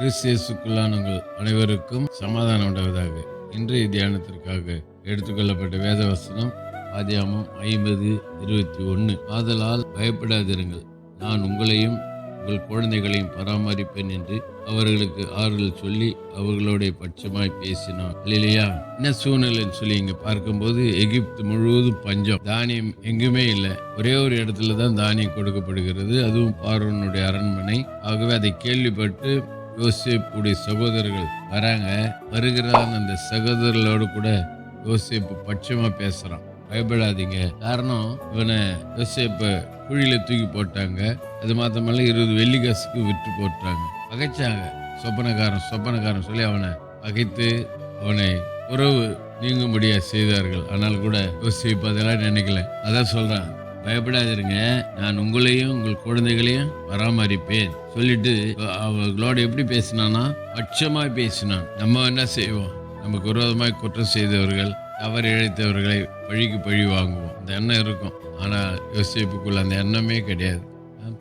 கிறிஸ்தியசுக்குள்ளான உங்கள் அனைவருக்கும் சமாதானம் உண்டாவதாக. இன்றைய தியானத்திற்காக எடுத்துக்கொள்ளப்பட்ட வேத வசனம் ஆதியாமம் ஐம்பது இருபத்தி ஒன்று ஆதலால் பயப்படாதிருங்கள். நான் உங்களையும் உங்கள் குழந்தைகளையும் பராமரிப்பேன் என்று அவர்களுக்கு ஆறுதல் சொல்லி அவர்களுடைய பட்சமாய் பேசினான். இல்லையா என்ன சூழ்நிலைன்னு சொல்லி இங்க பார்க்கும்போது எகிப்து முழுவதும் பஞ்சம். தானியம் எங்குமே இல்லை. ஒரே ஒரு இடத்துல தான் தானியம் கொடுக்கப்படுகிறது. அதுவும் பார்வனுடைய அரண்மனை. ஆகவே அதை கேள்விப்பட்டு யோசேப்புடைய சகோதரர்கள் வராங்க. வருகிற அந்த சகோதரர்களோடு கூட யோசேப்பு பட்சமா பேசுறான். பயப்படாதீங்க. காரணம் இவனை யோசேப்பை குழியில தூக்கி போட்டாங்க. அது மாத்திரமல்ல இருபது வெள்ளி காசுக்கு விற்று போட்டாங்க. பகைச்சாங்க சொப்பனக்காரன் சொப்பனக்காரன் சொல்லி அவனை பகைத்து அவனை உறவு நீங்கும்படியா செய்தார்கள். ஆனால் கூட யோசிப்பு அதெல்லாம் நினைக்கல. அதான் சொல்றான். பயப்படாதிருங்க. நான் உங்களையும் உங்கள் குழந்தைகளையும் பராமரிப்பேன். சொல்லிட்டு அவங்களோட எப்படி பேசினானா பட்சமாய் பேசினான். நம்ம என்ன செய்வோம்? நமக்கு விரோதமாய் குற்றம் செய்தவர்கள் தவறு இழைத்தவர்களை பழிக்கு பழி வாங்குவோம். அந்த எண்ணம் இருக்கும். ஆனால் யோசிப்புக்குள்ள அந்த எண்ணமே கிடையாது.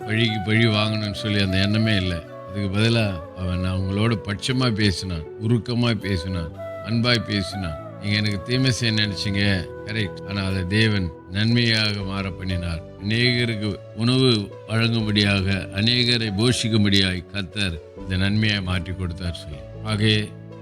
பழிக்கு பழி வாங்கணும்னு சொல்லி அந்த எண்ணமே இல்லை. அதுக்கு பதிலாக அவன் அவங்களோட பட்சமாக பேசினான். உருக்கமாக பேசினான். அன்பாய் பேசினான். நீங்கள் எனக்கு தீமை செய்ய நினச்சிங்க. கரெக்ட் ஆனால் அதை தேவன் நன்மையாக மாற பண்ணினார். அநேகருக்கு உணவு வழங்கும்படியாக அநேகரை போஷிக்கும்படியாய் கத்தர் இந்த நன்மையை மாற்றி கொடுத்தார் சொல்லி ஆகவே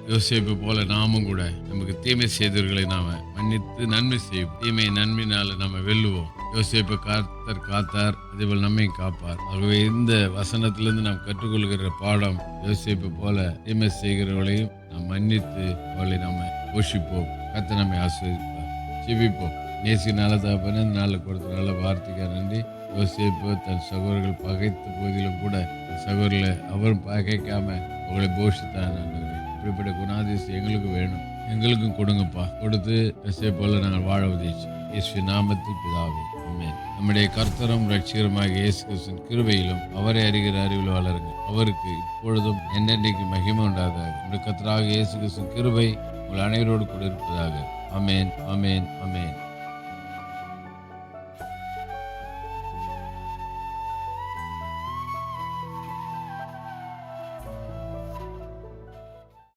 யோசிப்பு போல நாமும் கூட நமக்கு தீமை செய்தவர்களை நாம மன்னித்து நன்மை செய்வோம். தீமை நன்மையினால நம்ம வெல்லுவோம். யோசேப்பை காத்தர் காத்தார் அதேபோல் நம்மை காப்பார். ஆகவே இந்த வசனத்திலிருந்து நாம் கற்றுக்கொள்கிற பாடம் யோசிப்பு போல தீமை செய்கிறவர்களையும் நாம் மன்னித்து அவளை நம்ம போஷிப்போம். கத்த நம்மை ஆஸ்வதிப்பார் ஜெபிப்போம். நேசி நல்ல தகப்பனே இந்த நாளில் கொடுத்த நல்ல வார்த்தைக்காக நன்றி. யோசேப்பு தன் சகோதரர்கள் பகைத்த போதிலும் கூட சகோதரர்களை அவரும் பகைக்காம அவங்களை போஷித்தான் ஆண்டவரே. இப்படிப்பட்ட குணாதிசயம் எங்களுக்கு வேணும். எங்களுக்கும் கொடுங்கப்பா. கொடுத்து யோசே போல நாங்கள் வாழ உதவிச்சு இயேசு நாமத்தில் பிதாவே. அமேன் நம்முடைய கர்த்தரும் ரட்சிகரமாக இயேசு கிறிஸ்துவின் கிருபையிலும் அவரை அறிகிற அறிவில் வளருங்க. அவருக்கு இப்பொழுதும் என்னென்னைக்கு மகிமை உண்டாதாக நம்முடைய கர்த்தராக இயேசு கிருபை உங்கள் அனைவரோடு கூட இருப்பதாக. அமேன் அமேன் அமேன்